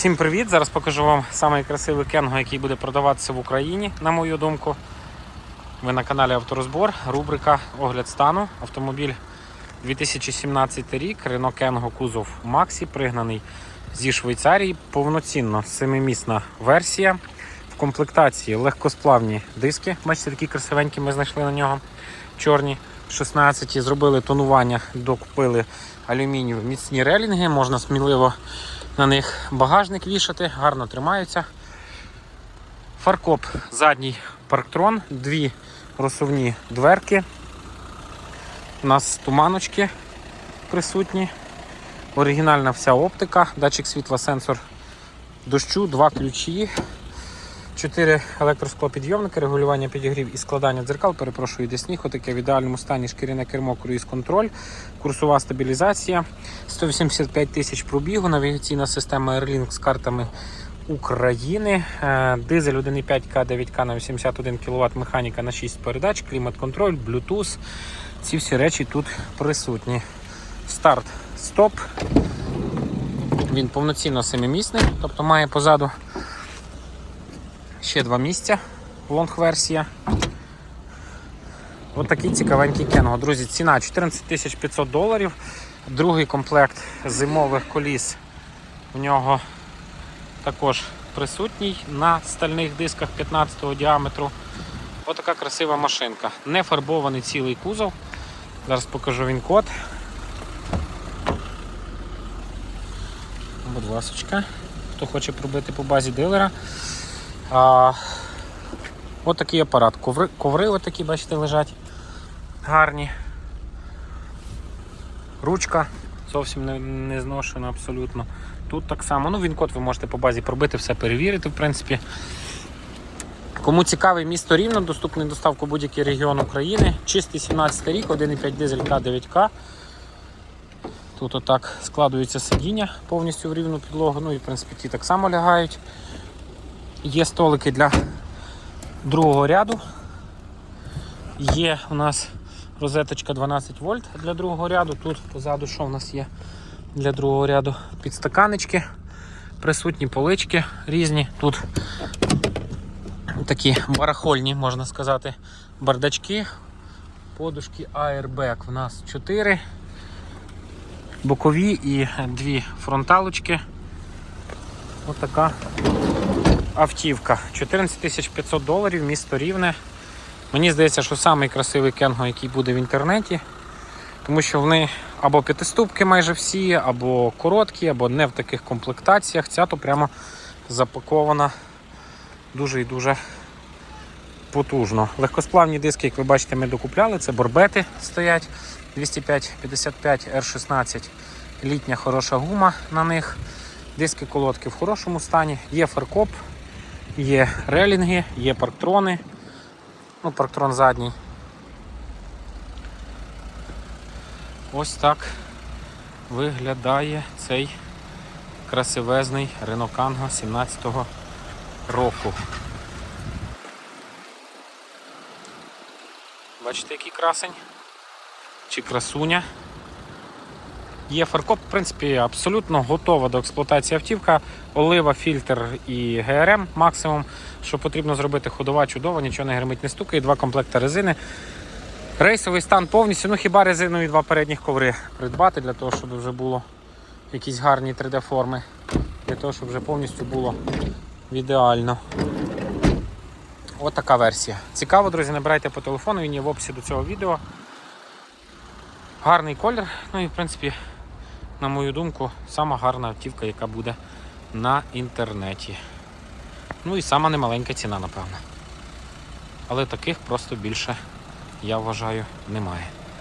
Всім привіт! Зараз покажу вам самий красивий кенго, який буде продаватися в Україні, на мою думку. Ви на каналі Авторозбор, рубрика Огляд стану. Автомобіль 2017 рік, Renault Kengo кузов Maxi, пригнаний зі Швейцарії. Повноцінно семимісна версія. В комплектації легкосплавні диски. Бачите, такі красивенькі ми знайшли на нього. Чорні 16 зробили тонування, докупили алюмінієві міцні релінги, можна сміливо на них багажник вішати, гарно тримаються. Фаркоп задній парктрон, дві розсувні дверки. У нас туманочки присутні. Оригінальна вся оптика, датчик світла, сенсор дощу, два ключі, чотири електросклопідйомники, регулювання підігрів і складання дзеркал. Перепрошую, де сніг, отаке в ідеальному стані шкіряне кермо, круїз контроль, курсова стабілізація, 185 тисяч пробігу, навігаційна система Airlink з картами України, Е, дизель 1,5К 9К на 81 кВт, механіка на 6 передач, клімат-контроль, Bluetooth. Ці всі речі тут присутні. Старт, стоп. Він повноцінно семимісний, тобто має позаду ще два місця. Лонг-версія. Ось такий цікавенький кенго. Друзі, ціна 14 500 доларів. Другий комплект зимових коліс у нього також присутній на стальних дисках 15-го діаметру. Ось така красива машинка. Не фарбований цілий кузов. Зараз покажу він код. Будь ласочка. Хто хоче пробити по базі дилера. А, Ось такий апарат. Коври, коври отакі, бачите, лежать. Гарні. Ручка зовсім не, не зношена абсолютно. Тут так само. Ну, він код ви можете по базі пробити, все перевірити, в принципі. Кому цікавий місто Рівно, доступний доставку будь-який регіон України. Чистий 17 рік, 1,5 дизель К9К. Тут отак складується сидіння повністю в рівну підлогу. Ну і в принципі ті так само лягають. Є столики для другого ряду. Є у нас розеточка 12 вольт для другого ряду. Тут позаду що в нас є для другого ряду підстаканечки, присутні полички різні. Тут такі барахольні, можна сказати, бардачки. Подушки Airbag в нас 4. Бокові і дві фронталочки. Ось така автівка. 14 500 доларів, місто Рівне. Мені здається, що самий красивий кенго, який буде в інтернеті. Тому що вони або п'ятиступки майже всі, або короткі, або не в таких комплектаціях. Ця то прямо запакована дуже і дуже потужно. Легкосплавні диски, як ви бачите, ми докупляли. Це борбети стоять 205 55 R16. Літня хороша гума на них. Диски колодки в хорошому стані. Є фаркоп, є релінги, є парктрони. Ну, парктрон задній. Ось так виглядає цей красивезний Kangoo 17-го року. Бачите, який красень? Чи красуня? Є фаркоп, в принципі, абсолютно готова до експлуатації автівка. Олива, фільтр і ГРМ максимум. Що потрібно зробити ходова, чудова, нічого не гримить, не стукає. Два комплекти резини. Рейсовий стан повністю, ну хіба резинові два передніх коври придбати, для того, щоб вже було якісь гарні 3D-форми. Для того, щоб вже повністю було ідеально. От версія. Цікаво, друзі, набирайте по телефону, він є в описі до цього відео. Гарний колір, ну і в принципі, на мою думку, сама гарна автівка, яка буде на інтернеті. Ну і сама немаленька ціна, напевно. Але таких просто більше, я вважаю, немає.